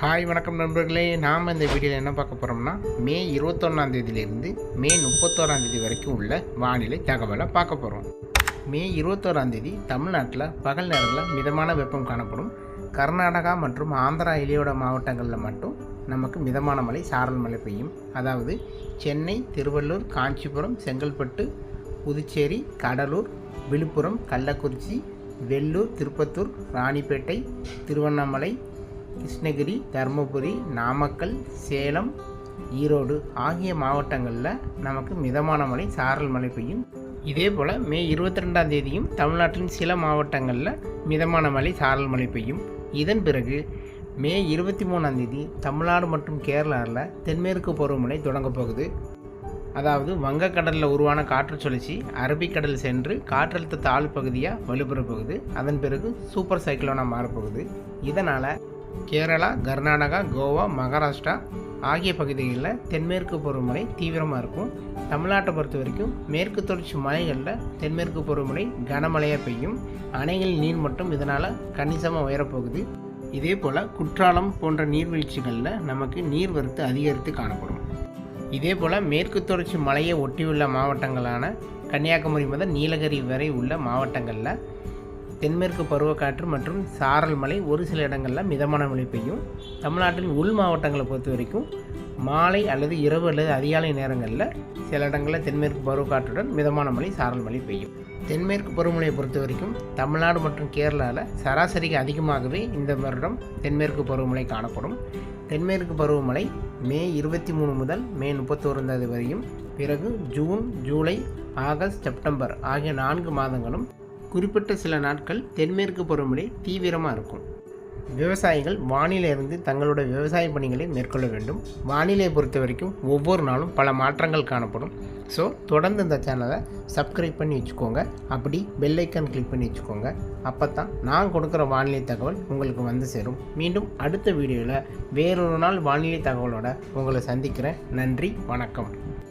Hi வணக்கம் நண்பர்களே. நாம் இந்த வீடியோவில் என்ன பார்க்க போகிறோம்னா மே இருபத்தொன்னாந்தேதியிலேருந்து மே முப்பத்தோராந்தேதி வரைக்கும் உள்ள வானிலை தகவலை பார்க்க போகிறோம் மே இருபத்தோராந்தேதி தமிழ்நாட்டில் பகல் நேரத்தில் மிதமான வெப்பம் காணப்படும். கர்நாடகா மற்றும் ஆந்திரா இலையோட மாவட்டங்களில் மட்டும் நமக்கு மிதமான மழை சாரல் மழை பெய்யும். அதாவது சென்னை திருவள்ளூர் காஞ்சிபுரம் செங்கல்பட்டு புதுச்சேரி கடலூர் விழுப்புரம் கள்ளக்குறிச்சி வெள்ளூர் திருப்பத்தூர் ராணிப்பேட்டை திருவண்ணாமலை கிருஷ்ணகிரி தருமபுரி நாமக்கல் சேலம் ஈரோடு ஆகிய மாவட்டங்களில் நமக்கு மிதமான மழை சாரல் மழை பெய்யும். இதே போல் மே இருபத்தி ரெண்டாம் தேதியும் தமிழ்நாட்டின் சில மாவட்டங்களில் மிதமான மழை சாரல் மழை பெய்யும். இதன் பிறகு மே இருபத்தி மூணாம் தேதி தமிழ்நாடு மற்றும் கேரளாவில் தென்மேற்கு பருவமழை தொடங்கப் போகுது. அதாவது வங்கக்கடலில் உருவான காற்று சுழற்சி அரபிக்கடல் சென்று காற்றழுத்த தாழ்வு பகுதியாக வலுப்பெறப் போகுது. அதன் பிறகு சூப்பர் சைக்கிளோனாக மாறப்போகுது இதனால் கேரளா கர்நாடகா கோவா மகாராஷ்டிரா ஆகிய பகுதிகளில் தென்மேற்கு பருவமழை தீவிரமாக இருக்கும். தமிழ்நாட்டை பொறுத்த வரைக்கும் மேற்கு தொடர்ச்சி மலைகளில் தென்மேற்கு பருவமழை கனமழையாக பெய்யும். அணைகளின் நீர் மட்டும் இதனால் கணிசமாக உயரப்போகுது. இதே போல் குற்றாலம் போன்ற நீர்வீழ்ச்சிகளில் நமக்கு நீர்வரத்து அதிகரித்து காணப்படும். இதே போல் மேற்கு தொடர்ச்சி மலையை ஒட்டியுள்ள மாவட்டங்களான கன்னியாகுமரி முதல் நீலகிரி வரை உள்ள மாவட்டங்களில் தென்மேற்கு பருவக்காற்று மற்றும் சாரல் மழை ஒரு சில இடங்களில் மிதமான மழை பெய்யும். தமிழ்நாட்டின் உள் மாவட்டங்களை பொறுத்த வரைக்கும் மாலை அல்லது இரவு அல்லது அதிகாலை நேரங்களில் சில இடங்களில் தென்மேற்கு பருவக்காற்றுடன் மிதமான மழை சாரல் மழை பெய்யும். தென்மேற்கு பருவமழையை பொறுத்த வரைக்கும் தமிழ்நாடு மற்றும் கேரளாவில் சராசரிக்கு அதிகமாகவே இந்த வருடம் தென்மேற்கு பருவமழை காணப்படும். தென்மேற்கு பருவமழை மே இருபத்தி மூணு முதல் மே முப்பத்தோராம் தேதி வரையும் பிறகு ஜூன் ஜூலை ஆகஸ்ட் செப்டம்பர் ஆகிய நான்கு மாதங்களும் குறிப்பிட்ட சில நாட்கள் தென்மேற்கு பருவமழை தீவிரமாக இருக்கும். விவசாயிகள் வானிலையிலிருந்து தங்களோட விவசாய பணிகளை மேற்கொள்ள வேண்டும். வானிலையை பொறுத்த வரைக்கும் ஒவ்வொரு நாளும் பல மாற்றங்கள் காணப்படும். ஸோ தொடர்ந்து இந்த சேனலை சப்ஸ்கிரைப் பண்ணி வச்சுக்கோங்க. அப்படி பெல்லைக்கான் கிளிக் பண்ணி வச்சுக்கோங்க. அப்போ தான் நான் கொடுக்குற வானிலை தகவல் உங்களுக்கு வந்து சேரும். மீண்டும் அடுத்த வீடியோவில் வேறொரு நாள் வானிலை தகவலோட உங்களை சந்திக்கிறேன். நன்றி வணக்கம்.